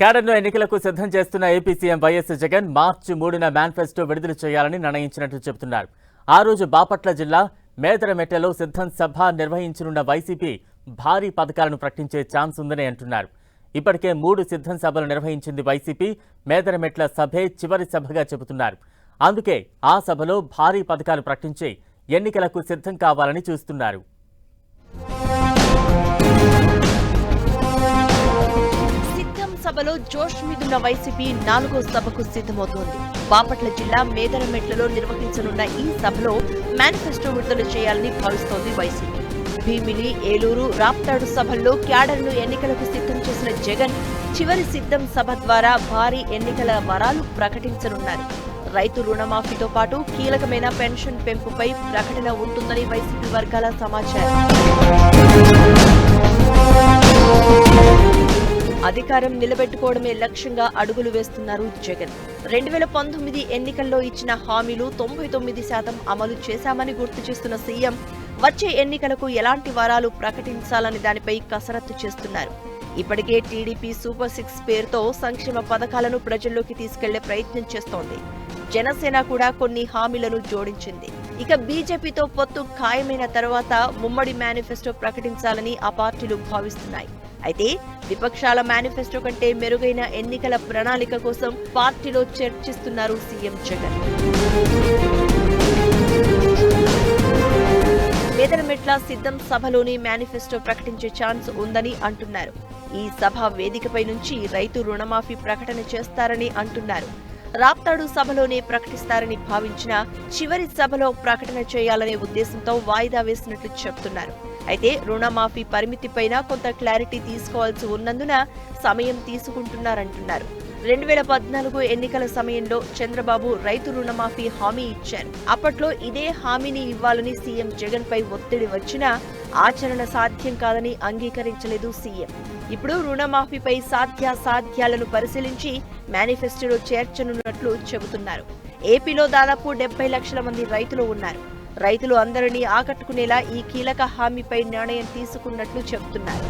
కేడర్ను ఎన్నికలకు సిద్ధం చేస్తున్న ఏపీ సీఎం వైఎస్ జగన్ మార్చి మూడున మేనిఫెస్టో విడుదల చేయాలని నిర్ణయించినట్లు చెబుతున్నారు. ఆ రోజు బాపట్ల జిల్లా మేదరమెట్టలో సిద్ధం సభ నిర్వహించనున్న వైసీపీ భారీ పథకాలను ప్రకటించే ఛాన్స్ ఉందని అంటున్నారు. ఇప్పటికే మూడు సిద్ధం సభలు నిర్వహించింది వైసీపీ మేదరమెట్ల సభే చివరి సభగా చెబుతున్నారు. అందుకే ఆ సభలో భారీ పథకాలు ప్రకటించి ఎన్నికలకు సిద్ధం కావాలని చూస్తున్నారు. సభలో జోష్ మీదున్న వైసీపీ నాలుగో సభకు సిద్ధమవుతోంది. బాపట్ల జిల్లా మేదరమెట్లలో నిర్వహించనున్న ఈ సభలో మేనిఫెస్టో విడుదల చేయాలని భావిస్తోంది వైసీపీ. భీమిలి ఏలూరు రాప్తాడు సభల్లో క్యాడర్ను ఎన్నికలకు సిద్ధం చేసిన జగన్ చివరి సిద్ధం సభ ద్వారా భారీ ఎన్నికల వరాలు ప్రకటించనున్నారు. రైతు రుణమాఫీతో పాటు కీలకమైన పెన్షన్ పెంపుపై ప్రకటన ఉంటుందని వైసీపీ వర్గాల సమాచారం. అధికారం నిలబెట్టుకోవడమే లక్ష్యంగా అడుగులు వేస్తున్నారు జగన్. రెండు వేల పంతొమ్మిది ఎన్నికల్లో ఇచ్చిన హామీలు తొంభై తొమ్మిది శాతం అమలు చేశామని గుర్తు చేస్తున్న సీఎం వచ్చే ఎన్నికలకు ఎలాంటి వరాలు ప్రకటించాలని దానిపై కసరత్తు చేస్తున్నారు. ఇప్పటికే టీడీపీ సూపర్ సిక్స్ పేరుతో సంక్షేమ పథకాలను ప్రజల్లోకి తీసుకెళ్ళే ప్రయత్నం చేస్తోంది. జనసేన కూడా కొన్ని హామీలను జోడించింది. ఇక బీజేపీతో పొత్తు ఖాయమైన తర్వాత ముమ్మడి మేనిఫెస్టో ప్రకటించాలని ఆ పార్టీలు భావిస్తున్నాయి. అయితే విపక్షాల మేనిఫెస్టో కంటే మెరుగైన ఎన్నికల ప్రణాళిక కోసం పార్టీలో చర్చిస్తున్నారు సీఎం జగన్. మేదరమెట్ల సిద్ధం సభలోని మేనిఫెస్టో ప్రకటించే ఛాన్స్ ఉందని అంటున్నారు. ఈ సభ వేదికపై నుంచి రైతు రుణమాఫీ ప్రకటన చేస్తారని అంటున్నారు. రాప్తాడు సభలోనే ప్రకటిస్తారని భావించిన చివరి సభలో ప్రకటన చేయాలనే ఉద్దేశంతో వాయిదా వేసినట్లు చెప్తున్నారు. అయితే రుణమాఫీ పరిమితిపైన కొంత క్లారిటీ తీసుకోవాల్సి ఉన్నందున సమయం తీసుకుంటున్నారంటున్నారు. రెండు వేల పద్నాలుగు ఎన్నికల సమయంలో చంద్రబాబు రైతు రుణమాఫీ హామీ ఇచ్చారు. అప్పట్లో ఇదే హామీని ఇవ్వాలని సీఎం జగన్ పై ఒత్తిడి వచ్చినా ఆచరణ సాధ్యం కాదని అంగీకరించలేదు సీఎం. ఇప్పుడు రుణమాఫీపై సాధ్యాసాధ్యాలను పరిశీలించి మేనిఫెస్టోలో చేర్చనున్నట్లు చెబుతున్నారు. ఏపీలో దాదాపు డెబ్బై లక్షల మంది రైతులు ఉన్నారు. రైతులు అందరినీ ఆకట్టుకునేలా ఈ కీలక హామీపై నిర్ణయం తీసుకున్నట్లు చెబుతున్నారు.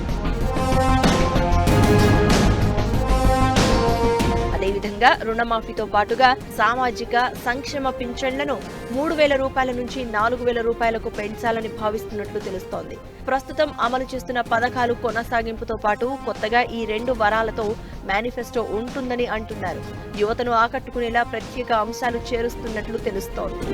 అదేవిధంగా రుణమాఫీతో పాటుగా సామాజిక సంక్షేమ పింఛన్లను మూడు వేల రూపాయల నుంచి నాలుగు వేల రూపాయలకు పెంచాలని భావిస్తున్నట్లు తెలుస్తోంది. ప్రస్తుతం అమలు చేస్తున్న పథకాలు కొనసాగింపుతో పాటు కొత్తగా ఈ రెండు వరాలతో మేనిఫెస్టో ఉంటుందని అంటున్నారు. యువతను ఆకట్టుకునేలా ప్రత్యేక అంశాలు చేరుస్తున్నట్లు తెలుస్తోంది.